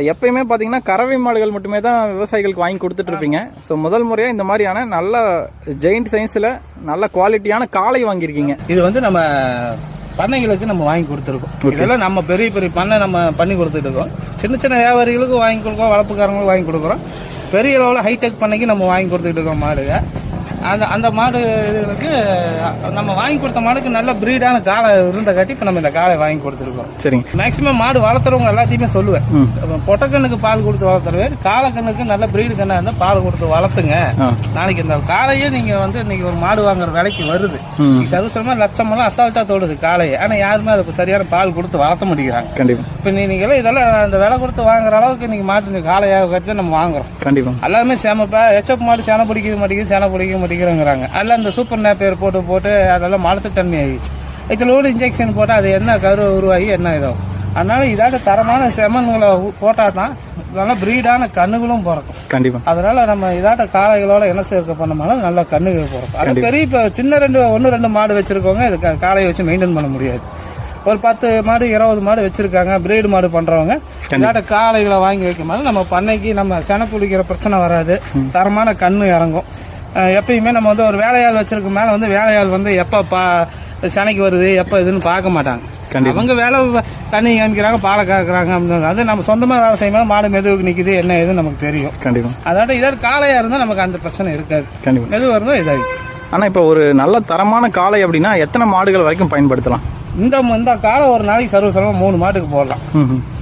எப்பயுமே பார்த்தீங்கன்னா கறவை மாடுகள் மட்டுமே தான் விவசாயிகளுக்கு வாங்கி கொடுத்துட்டு இருப்பீங்க ஸோ முதல் முறையாக இந்த மாதிரியான நல்ல ஜெயிண்ட் சைன்ஸில் நல்ல குவாலிட்டியான காளை வாங்கியிருக்கீங்க. இது வந்து நம்ம பண்ணைகளுக்கு நம்ம வாங்கி கொடுத்துருக்கோம். இதெல்லாம் நம்ம பெரிய பெரிய பண்ணை நம்ம பண்ணி கொடுத்துட்டு இருக்கோம். சின்ன சின்ன வியாபாரிகளுக்கும் வாங்கி கொடுக்குறோம் வளர்ப்புக்காரங்களுக்கும் வாங்கி கொடுக்குறோம். பெரிய அளவில் ஹைடெக் பண்ணைக்கு நம்ம வாங்கி கொடுத்துட்டு இருக்கோம் மாடுங்க. அந்த அந்த மாடு இதுகளுக்கு நம்ம வாங்கி கொடுத்த மாடுக்கு நல்ல பிரீடான காலை இருந்த காட்டி இப்போ நம்ம இந்த காலை வாங்கி கொடுத்துருக்கோம். சரிங்க. மேக்ஸிமம் மாடு வளர்த்துறவங்க எல்லாத்தையுமே சொல்லுவேன். பொட்டக்கண்ணுக்கு பால் கொடுத்து வளர்த்துருவேன் காலக்கண்ணுக்கு நல்ல பிரீடு கண்ணா இருந்தால் பால் கொடுத்து வளர்த்துங்க. நாளைக்கு இந்த காலையே நீங்க வந்து இன்னைக்கு ஒரு மாடு வாங்குற விலைக்கு வருது. ம். சதுசரமா லட்சமெல்லாம் அசால்ட்டா தோடுது காலையை ஆனா யாருமே அதுக்கு சரியான பால் கொடுத்து வளர்த்த மாட்டேங்கிறாங்க. கண்டிப்பாக இப்ப நீ நீங்க இதெல்லாம் அந்த விலை கொடுத்து வாங்குற அளவுக்கு நீங்க மாட்டு காளையாக கட்டி நம்ம வாங்குறோம். கண்டிப்பாக எல்லாருமே சேமப்பா எச்சப் மாடு சேனை பிடிக்க மாட்டேங்குது சேனை பிடிக்க மாட்டேங்கிறாங்க அதெல்லாம் இந்த சூப்பர் நேப்பேர் போட்டு போட்டு அதெல்லாம் மலத்துத்தன்மை ஆகிடுச்சு ஒரு இன்ஜெக்ஷன் போட்டால் அது என்ன கரு உருவாகி என்ன இதாகும். அதனால இதாட்ட தரமான செமன்களை போட்டால் தான் நல்லா பிரீடான கண்ணுகளும் பிறக்கும். கண்டிப்பாக அதனால நம்ம இதாட்ட காளைகளோட என்ன சேர்க்க பண்ணோம்னாலும் நல்ல கண்ணுக்கு போறோம் அது பெரிய இப்போ சின்ன ரெண்டு ஒன்று ரெண்டு மாடு வச்சிருக்கவங்க இது காளையை வச்சு மெயின்டைன் பண்ண முடியாது. ஒரு பத்து மாடு இருபது மாடு வச்சிருக்காங்க பிரீடு மாடு பண்றவங்க. இதாட்ட காளைகளை வாங்கி வைக்கும்போது நம்ம பண்ணைக்கு நம்ம செனை புளிக்கிற பிரச்சனை வராது. தரமான கண்ணு இறங்கும். எப்பயுமே நம்ம வந்து ஒரு வேலையாள் வச்சிருக்க மேல வந்து வேலையாள் வந்து எப்ப பா செனைக்கு வருது எப்ப இதுன்னு பார்க்க மாட்டாங்க. கண்டிப்பா. அவங்க வேலை தண்ணி காமிக்கிறாங்க பாலை காக்குறாங்க அப்படின்னு அது நம்ம சொந்தமா வேலை செய்யும்போது மாடு மெதுவுக்கு நிக்குது என்ன ஏதுன்னு நமக்கு தெரியும். கண்டிப்பாக அதோட இதாவது காளையா இருந்தா நமக்கு அந்த பிரச்சனை இருக்காது. கண்டிப்பாக மெதுவாக இருந்தால் இதாகி ஆனால் இப்போ ஒரு நல்ல தரமான காளை அப்படின்னா எத்தனை மாடுகள் வரைக்கும் பயன்படுத்தலாம்? இந்த இந்த காளை ஒரு நாளைக்கு சர்வசரமாக மூணு மாட்டுக்கு போடலாம்.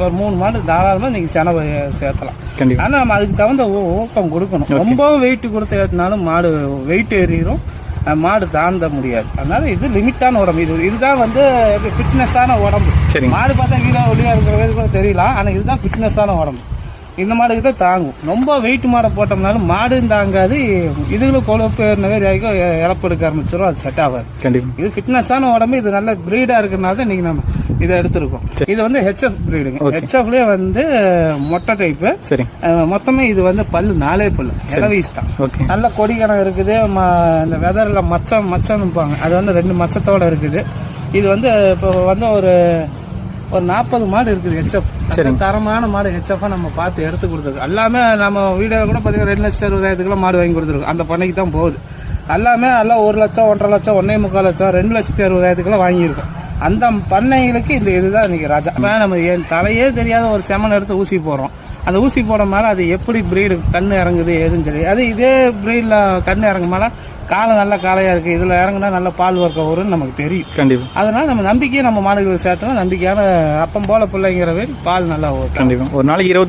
ஒரு மூணு மாடு தாராளமாக நீங்கள் செலவு சேர்த்தலாம். ஆனால் நம்ம அதுக்கு தகுந்த ஊக்கம் கொடுக்கணும். ரொம்பவும் வெயிட் கொடுத்து ஏற்றினாலும் மாடு வெயிட் ஏறிடும் மாடு தாண்ட முடியாது. அதனால இது லிமிட்டான உடம்பு. இது இதுதான் வந்து ஃபிட்னஸான உடம்பு. சரிங்க. மாடு பார்த்தா வீரா ஒளியா இருக்கிறது கூட தெரியலாம். ஆனால் இதுதான் ஃபிட்னஸான உடம்பு. இந்த மாடுக்கு தான் தாங்கும். ரொம்ப வெயிட் மாடை போட்டோம்னாலும் மாடும் தாங்காது. இதுகளும் கொழுப்பு மாதிரி ஆகிக்கும் இழப்பு எடுக்க ஆரம்பிச்சிடும் அது செட் ஆகாது. கண்டிப்பாக இது ஃபிட்னஸான உடம்பு இது நல்ல பிரீடா இருக்கிறனால தான் இன்னைக்கு நம்ம இதை எடுத்திருக்கோம். இது வந்து ஹெச்எஃப் பிரீடுங்க ஹெச்எஃப்லேயே வந்து மொட்டை டைப்பு சரிங்க மொத்தமே இது வந்து பல்லு நாலே பல்லு. இளவீஸ் தான். ஓகே நல்ல கொடி கணம் இருக்குது. இந்த வெதர்ல மச்சம் மச்சம்னுப்பாங்க. அது வந்து ரெண்டு மச்சத்தோட இருக்குது. இது வந்து இப்போ வந்து ஒரு ஒரு நாற்பது மாடு இருக்குது ஹெச்எஃப் தரமான மாடு ஹெச்எஃப் நம்ம பார்த்து எடுத்து கொடுத்துருக்கோம். எல்லாமே நம்ம வீடியோ கூட பார்த்தீங்கன்னா ரெண்டு லட்சம் அறுபதாயிரத்துக்குலாம் மாடு வாங்கி கொடுத்துருக்கோம். அந்த பண்ணைக்கு தான் போகுது. எல்லாமே எல்லாம் ஒரு லட்சம் ஒன்றரை லட்சம் ஒன்னே முக்கால் லட்சம் ரெண்டு லட்சத்தி அறுபதாயிரத்துக்குலாம் வாங்கியிருக்கோம். அந்த பண்ணைகளுக்கு இந்த இதுதான் இன்னைக்கு ராஜா. நம்ம என் தலையே தெரியாத ஒரு செமன் எடுத்து ஊசி போடுறோம். அந்த ஊசி போட மேல அது எப்படி பிரீடு கண்ணு இறங்குது எதுன்னு தெரியும் அது இதே பிரீட்ல கண்ணு இறங்கும் மேல காலம் நல்ல காளையா இருக்கு இதுல இறங்குனா நல்ல பால் வர்க்க வரும்னு நமக்கு தெரியும். கண்டிப்பாக அதனால நம்ம நம்பிக்கையை நம்ம மாடுகளுக்கு சேர்த்தோம்னா நம்பிக்கையான அப்பம் போல பிள்ளைங்கிற பால் நல்லா வரும். கண்டிப்பாக ஒரு நாளைக்கு இருபத்தி